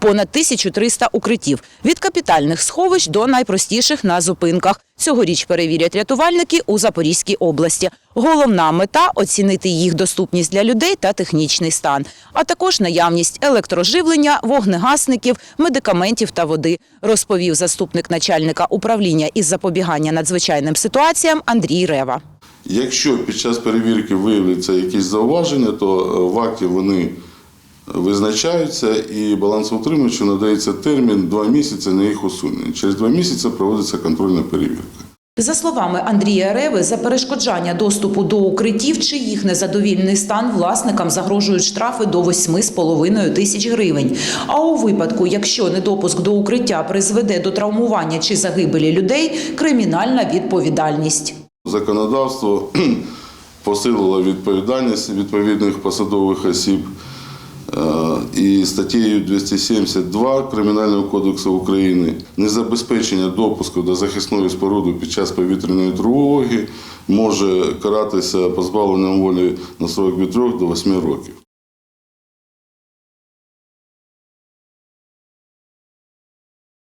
понад 1300 укриттів від капітальних сховищ до найпростіших на зупинках. Цьогоріч перевірять рятувальники у Запорізькій області. Головна мета оцінити їх доступність для людей та технічний стан, а також наявність електроживлення, вогнегасників, медикаментів та води, розповів заступник начальника управління із запобігання надзвичайним ситуаціям Андрій Рева. Якщо під час перевірки виявляться якісь зауваження, то е, в акті вони визначаються і балансоутримувачу надається термін два місяці на їх усунення. Через два місяці проводиться контрольна перевірка. За словами Андрія Реви, за перешкоджання доступу до укриттів чи їх незадовільний стан власникам загрожують штрафи до 8,5 тисяч гривень. А у випадку, якщо недопуск до укриття призведе до травмування чи загибелі людей, кримінальна відповідальність. Законодавство посилило відповідальність відповідних посадових осіб. І статтею 272 Кримінального кодексу України незабезпечення допуску до захисної споруди під час повітряної тривоги може каратися позбавленням волі на срок від 3 до 8 років.